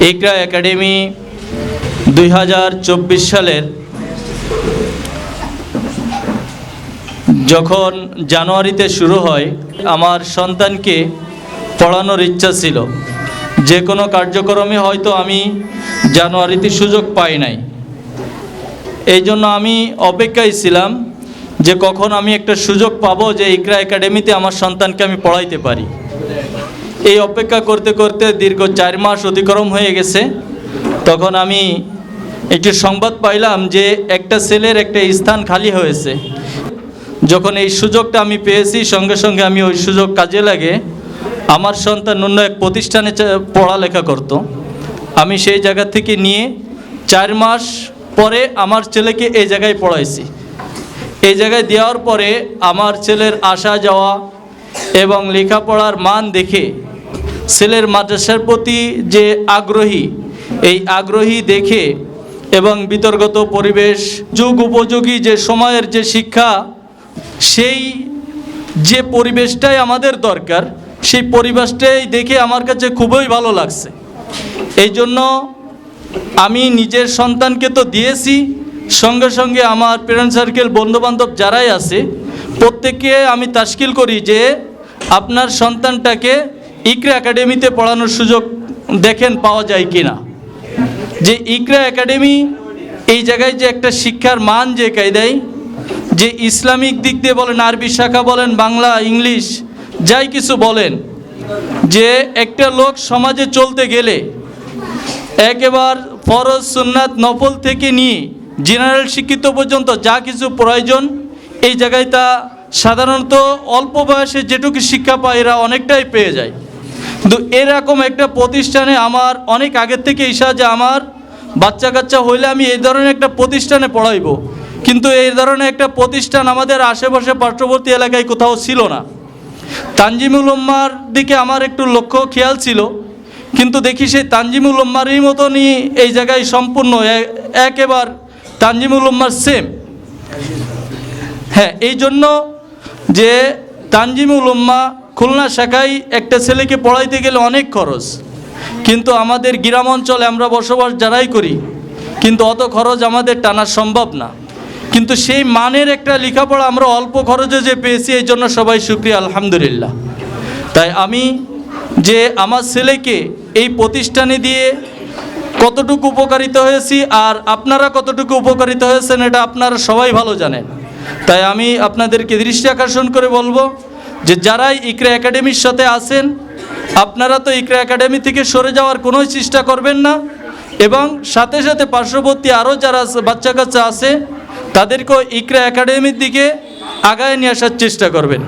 ইকরা academy দুই হাজার চব্বিশ সালের যখন জানুয়ারিতে শুরু হয়, আমার সন্তানকে পড়ানোর ইচ্ছা ছিল। যে কোনো কার্যক্রমে হয়তো আমি জানুয়ারিতে সুযোগ পাই নাই। এই জন্য আমি অপেক্ষায় ছিলাম যে কখন আমি একটা সুযোগ পাবো যে ইকরা একাডেমিতে আমার সন্তানকে আমি পড়াইতে পারি। এই অপেক্ষা করতে করতে দীর্ঘ চার মাস অতিক্রম হয়ে গেছে। তখন আমি একটি সংবাদ পাইলাম যে একটা ছেলের একটা স্থান খালি হয়েছে। যখন এই সুযোগটা আমি পেয়েছি, সঙ্গে সঙ্গে আমি ওই সুযোগ কাজে লাগে আমার সন্তান অন্য এক প্রতিষ্ঠানে পড়ালেখা করত। আমি সেই জায়গা থেকে নিয়ে চার মাস পরে আমার ছেলেকে এই জায়গায় পড়াইছি। এই জায়গায় দেওয়ার পরে আমার ছেলের আসা যাওয়া এবং লেখাপড়ার মান দেখে ছেলের মাদ্রাসার প্রতি যে আগ্রহী, এই আগ্রহী দেখে এবং বিতর্গত পরিবেশ, যুগ উপযোগী যে সময়ের যে শিক্ষা, সেই যে পরিবেশটাই আমাদের দরকার, সেই পরিবেশটাই দেখে আমার কাছে খুবই ভালো লাগছে। এই জন্য আমি নিজের সন্তানকে তো দিয়েছি, সঙ্গে সঙ্গে আমার প্যারেন্ট সার্কেল বন্ধুবান্ধব যারাই আছে, প্রত্যেককে আমি তাস্কিল করি যে আপনার সন্তানটাকে ইকরা একাডেমিতে পড়ানোর সুযোগ দেখেন পাওয়া যায় কি না যে ইকরা একাডেমি এই জায়গায় যে একটা শিক্ষার মান যে কায়দায় যে ইসলামিক দিক দিয়ে বলেন, আরবি শাখা বলেন, বাংলা, ইংলিশ, যাই কিছু বলেন, যে একটা লোক সমাজে চলতে গেলে একেবার ফরজ, সুন্নাত, নফল থেকে নিয়ে জেনারেল শিক্ষিত পর্যন্ত যা কিছু প্রয়োজন, এই জায়গায় তা সাধারণত অল্প বয়সে যেটুকু শিক্ষা পায় এরা অনেকটাই পেয়ে যায়। কিন্তু এরকম একটা প্রতিষ্ঠানে আমার অনেক আগের থেকে ইচ্ছা যে আমার বাচ্চা কাচ্চা হইলে আমি এই ধরনের একটা প্রতিষ্ঠানে পড়াইবো। কিন্তু এই ধরনের একটা প্রতিষ্ঠান আমাদের আশেপাশে পার্শ্ববর্তী এলাকায় কোথাও ছিল না। তানজিমুল উম্মার দিকে আমার একটু লক্ষ্য, খেয়াল ছিল। কিন্তু দেখি সেই তানজিমুল উম্মারই মতনই এই জায়গায় সম্পূর্ণ একেবার তানজিমুল উম্মার সেম হ্যাঁ এই জন্য যে তানজিমুল উম্মা খুলনা শাখায় একটা ছেলেকে পড়াইতে গেলে অনেক খরচ। কিন্তু আমাদের গ্রাম অঞ্চলে আমরা বসবাস যারাই করি, কিন্তু অত খরচ আমাদের টানা সম্ভব না। কিন্তু সেই মানের একটা লেখাপড়া আমরা অল্প খরচে যে পেয়েছি, এই জন্য সবাই সুক্রিয়া আলহামদুলিল্লাহ। তাই আমি যে আমার ছেলেকে এই প্রতিষ্ঠানে দিয়ে কতটুকু উপকারিত হয়েছি আর আপনারা কতটুকু উপকারিত হয়েছেন, এটা আপনারা সবাই ভালো জানেন। তাই আমি আপনাদেরকে দৃষ্টি আকর্ষণ করে বলব যে যারাই ইকরা একাডেমির সাথে আছেন, আপনারা তো ইকরা একাডেমি থেকে সরে যাওয়ার কোনো চেষ্টা করবেন না। এবং সাথে সাথে পার্শ্ববর্তী আরও যারা বাচ্চা কাচ্চা আছে, তাদেরকেও ইকরা একাডেমির দিকে আগায় নিয়ে আসার চেষ্টা করবেন।